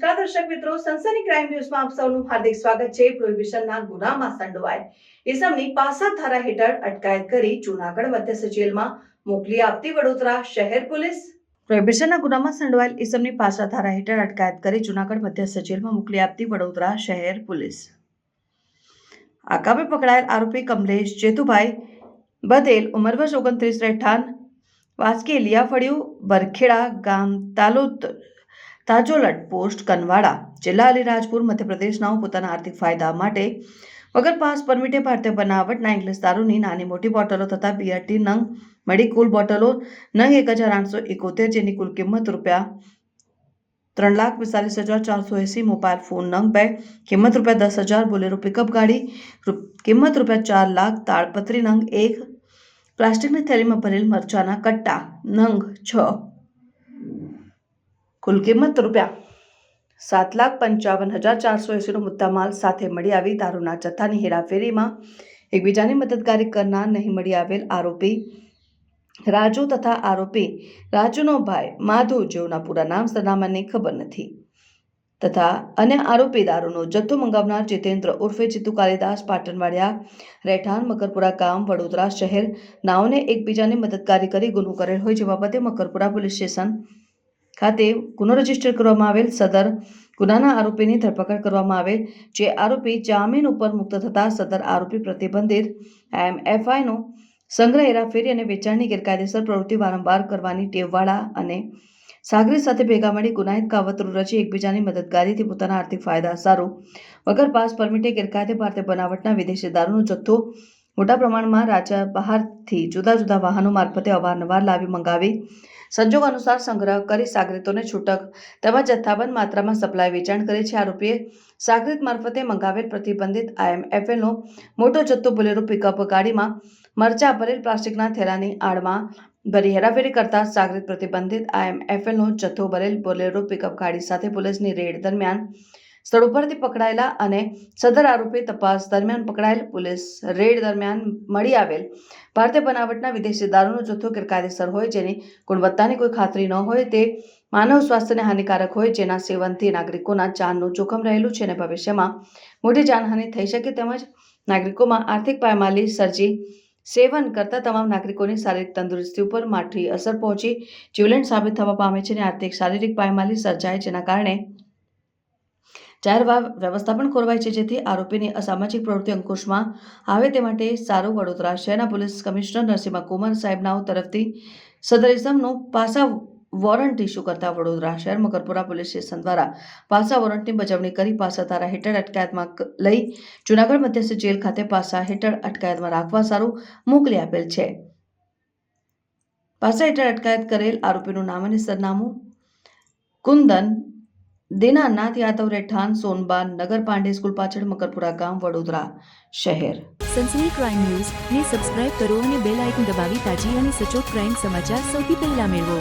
દર્શક મિત્રો. સનસની ક્રાઇમ ન્યૂઝમાં આપ સૌનું હાર્દિક સ્વાગત છે. પ્રોહિબિશનના ગુનામાં સંડોવાયેલ ઇસમની પાસા ધારા હેઠળ અટકાયત કરી જૂનાગઢ મધ્યસ્થ જેલમાં મોકલી આપતી વડોદરા શહેર પોલીસ. પ્રોહિબિશનના ગુનામાં સંડોવાયેલ ઇસમની પાસા ધારા હેઠળ અટકાયત કરી જૂનાગઢ મધ્યસ્થ જેલમાં મોકલી આપતી વડોદરા શહેર પોલીસ. આકામે પકડાયેલ આરોપી કમલેશ જેતુભાઈ બદેલ, ઉંમર વર્ષ ઓગણત્રીસ, રહેઠાણ વાસકી લિયાફળિયું બરખેડા ગામ તાલુત તાજોલટ, પોસ્ટ કનવાડા, જિલ્લા અલીરાજપુર મધ્યપ્રદેશના પોતાના આર્થિક ફાયદા માટે વગર પાસ પરમિટે ભારતીય બનાવટના ઇંગ્લિશ દારૂની નાની મોટી બોટલો તથા બીઆરટી નંગ મળી કુલ બોટલો નંગ એક હજાર આઠસો એકોતેર જેની કુલ કિંમત રૂપિયા ત્રણ લાખ પિસ્તાલીસ હજાર ચારસો એંસી મોબાઈલ ફોન નંગ બે, કિંમત રૂપિયા દસ હજાર બોલેરો પિકઅપ ગાડી કિંમત રૂપિયા ચાર લાખ તાળપત્રી નંગ એક, પ્લાસ્ટિકની થેલીમાં ભરેલ મરચાના કટ્ટા નંગ છ. કુલ કિંમત રૂપિયા સાત લાખ પંચાવન હજાર ચારસો એંસીનો મુદ્દામાલ સાથે મળી આવી દારૂના જથ્થાની હેરાફેરીમાં એકબીજાની મદદગારી કરનાર નહીં મળી આવેલ આરોપી રાજુ તથા આરોપી રાજુનો ભાઈ માધુ જેઓના પૂરા નામ સરનામાની ખબર નથી તથા અન્ય આરોપી દારૂનો જથ્થો મંગાવનાર જીતેન્દ્ર ઉર્ફે જીતુ કાલિદાસ પાટણવાડિયા, રહેઠાણ, મકરપુરા ગામ, વડોદરા શહેર, નાઓને એકબીજાની મદદગારી કરી ગુનો કરેલ હોય જે બાબતે મકરપુરા પોલીસ સ્ટેશન ખાતે ગુનો રજિસ્ટર કરવામાં આવેલ સદર ગુનાના આરોપીની ધરપકડ કરવામાં આવેલ, જે આરોપી જામીન ઉપર મુક્ત થતા સદર આરોપી પ્રતિબંધિત એમએફઆઈનો સંગ્રહ હેરાફેરી અને વેચાણની ગેરકાયદેસર પ્રવૃત્તિ વારંવાર કરવાની ટેવવાળા અને સાગરી સાથે ભેગા મળી ગુનાહિત કાવતરું રચી એકબીજાની મદદગારીથી પોતાના આર્થિક ફાયદા સારું વગર પાસ પરમિટે ગેરકાયદે ભારતીય બનાવટના વિદેશી દારૂનો જથ્થો મોટા પ્રમાણમાં રાજ્ય બહારથી જુદા જુદા વાહનો મારફતે અવારનવાર લાવી મંગાવી. સંજોગ અનુસાર સંગ્રહ કરી સાગરીતોને છૂટક તેમજ જથ્થાબંધ માત્રામાં સપ્લાય વેચાણ કરે છે. આરોપીએ સાગરીત મારફતે મંગાવેલ પ્રતિબંધિત આઈએમએફએલનો મોટો જથ્થો બોલેરો પિકઅપ ગાડીમાં મરચા ભરેલ પ્લાસ્ટિકના થેલાની આડમાં ભરી હેરાફેરી કરતા સાગરીત પ્રતિબંધિત આઈએમએફએલનો જથ્થો ભરેલ બોલેરો પિકઅપ ગાડી સાથે પોલીસની રેડ દરમિયાન સ્થળ ઉપરથી પકડાયેલા અને સદર આરોપી તપાસ દરમિયાન પકડાયેલ પોલીસ રેડ દરમિયાન મળી આવેલ. ભારતીય બનાવટના વિદેશી દારૂનો જથ્થો ગેરકાયદેસર હોય જેની ગુણવત્તાની કોઈ ખાતરી ન હોય તે માનવ સ્વાસ્થ્યને હાનિકારક હોય જેના સેવનથી નાગરિકોના જાનનું જોખમ રહેલું છે અને ભવિષ્યમાં મોટી જાનહાનિ થઈ શકે તેમજ નાગરિકોમાં આર્થિક પાયમાલી સર્જી સેવન કરતા તમામ નાગરિકોની શારીરિક તંદુરસ્તી ઉપર માઠી અસર પહોંચી. જીવલેણ સાબિત થવા પામે છે અને આર્થિક શારીરિક પાયમાલી સર્જાય જેના કારણે જાહેર વ્યવસ્થા પણ ખોરવાય છે, જેથી આરોપીની અસામાજિક પ્રવૃત્તિ અંકુશમાં આવે તે માટે સારું વડોદરા શહેરના પોલીસ કમિશનર નરસિંહ કુમાર સાહેબનાઓ તરફથી સદર પાસા વોરંટ ઇસ્યુ કરતા વડોદરા શહેર મકરપુરા પોલીસ સ્ટેશન દ્વારા પાસા વોરંટની બજવણી કરી પાસા ધારા હેઠળ અટકાયતમાં લઈ જૂનાગઢ મધ્યસ્થ જેલ ખાતે પાસા હેઠળ અટકાયતમાં રાખવા સારું મોકલી આપેલ છે. પાસા હેઠળ અટકાયત કરેલ આરોપીનું નામ અને સરનામું કુંદન દીનાનાથ યાદવ રેઠાણ સોનબા નગર પાંડે સ્કૂલ પાછળ મકરપુરા ગામ વડોદરા શહેર. સનસની ક્રાઇમ ન્યૂઝ ને સબસ્ક્રાઇબ કરો અને બેલ આઇકન દબાવી તાજી અને સચોટ ક્રાઇમ સમાચાર સૌથી પહેલા મેળવો.